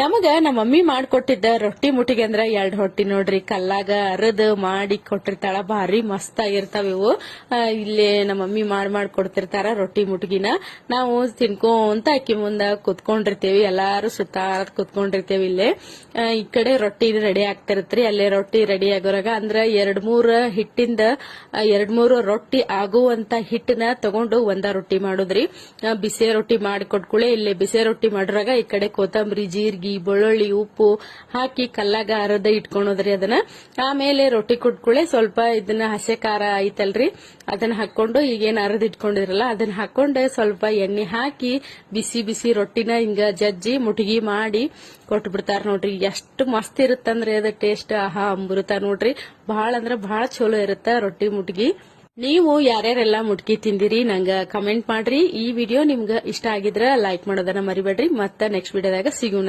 ನಮಗ ನಮ್ಮ ಮಮ್ಮಿ ಮಾಡ್ಕೊಟ್ಟಿದ್ದ ರೊಟ್ಟಿ ಮುಟ್ಟಿಗೆ ಅಂದ್ರ ಎರಡ್ ಹೊಟ್ಟಿ ನೋಡ್ರಿ, ಕಲ್ಲಾಗ ಅರದ್ ಮಾಡಿ ಕೊಟ್ಟಿರ್ತಾಳ, ಭಾರಿ ಮಸ್ತ್ ಆಗಿರ್ತಾವ ಇವು. ಇಲ್ಲಿ ನಮ್ಮ ಮಮ್ಮಿ ಮಾಡ್ ಮಾಡಿ ಕೊಡ್ತಿರ್ತಾರ ರೊಟ್ಟಿ ಮುಟ್ಗಿನ. ನಾವು ತಿನ್ಕೊಂತ ಅಕ್ಕಿ ಮುಂದ ಕುತ್ಕೊಂಡಿರ್ತೇವಿ, ಎಲ್ಲಾರು ಸುತ್ತ ಕುತ್ಕೊಂಡಿರ್ತೇವಿ ಇಲ್ಲೇ. ಈ ಕಡೆ ರೊಟ್ಟಿ ರೆಡಿ ಆಗ್ತಿರತ್ರಿ, ಅಲ್ಲೇ ರೊಟ್ಟಿ ರೆಡಿ ಆಗೋರಾಗ ಅಂದ್ರ ಎರಡ್ ಮೂರ್ ಹಿಟ್ಟಿಂದ ಎರಡ್ ಮೂರು ರೊಟ್ಟಿ ಆಗುವಂತ ಹಿಟ್ಟನ ತಗೊಂಡು ಒಂದ ರೊಟ್ಟಿ ಮಾಡುದ್ರಿ. ಬಿಸಿ ರೊಟ್ಟಿ ಮಾಡಿ ಕೊಟ್ಕುಳೆ, ಇಲ್ಲಿ ಬಿಸಿ ರೊಟ್ಟಿ ಮಾಡ್ರಾಗ ಈ ಕಡೆ ಕೊತ್ತಂಬರಿ, ಜೀರ್ಗಿ ಬೆಳ್ಳುಳ್ಳಿ, ಉಪ್ಪು ಹಾಕಿ ಕಲ್ಲಾಗ ಅರದ ಇಟ್ಕೊಳೋದ್ರಿ ಅದನ್ನ. ಆಮೇಲೆ ರೊಟ್ಟಿ ಕುಟ್ಕುಳೆ ಸ್ವಲ್ಪ ಇದನ್ನ ಹಸೆ ಖಾರ ಐತಲ್ರಿ. ಅದನ್ನ ಹಾಕೊಂಡು ಈಗೇನು ಅರದ ಇಟ್ಕೊಂಡಿರಲ್ಲ, ಅದನ್ನ ಹಾಕೊಂಡು ಸ್ವಲ್ಪ ಎಣ್ಣೆ ಹಾಕಿ ಬಿಸಿ ಬಿಸಿ ರೊಟ್ಟಿನ ಹಿಂಗ ಜಜ್ಜಿ ಮುಟಗಿ ಮಾಡಿ ಕೊಟ್ಟು ಬಿಡ್ತಾರ ನೋಡ್ರಿ. ಎಷ್ಟು ಮಸ್ತ್ ಇರುತ್ತಂದ್ರೆ ಅದ ಟೇಸ್ಟ್. ಆಹಾ, ಅಮೃತ ನೋಡ್ರಿ. ಬಹಳ ಅಂದ್ರೆ ಬಹಳ ಚಲೋ ಇರುತ್ತ ರೊಟ್ಟಿ ಮುಟ್ಗಿ. ನೀವು ಯಾರ್ಯಾರೆಲ್ಲ ಮುಟ್ಕಿ ತಿಂದಿರಿ ನಂಗ ಕಮೆಂಟ್ ಮಾಡ್ರಿ. ಈ ವಿಡಿಯೋ ನಿಮ್ಗ ಇಷ್ಟ ಆಗಿದ್ರ ಲೈಕ್ ಮಾಡೋದನ್ನ ಮರಿಬೇಡ್ರಿ. ಮತ್ತೆ ನೆಕ್ಸ್ಟ್ ವಿಡಿಯೋದಾಗ ಸಿಗೋಣ.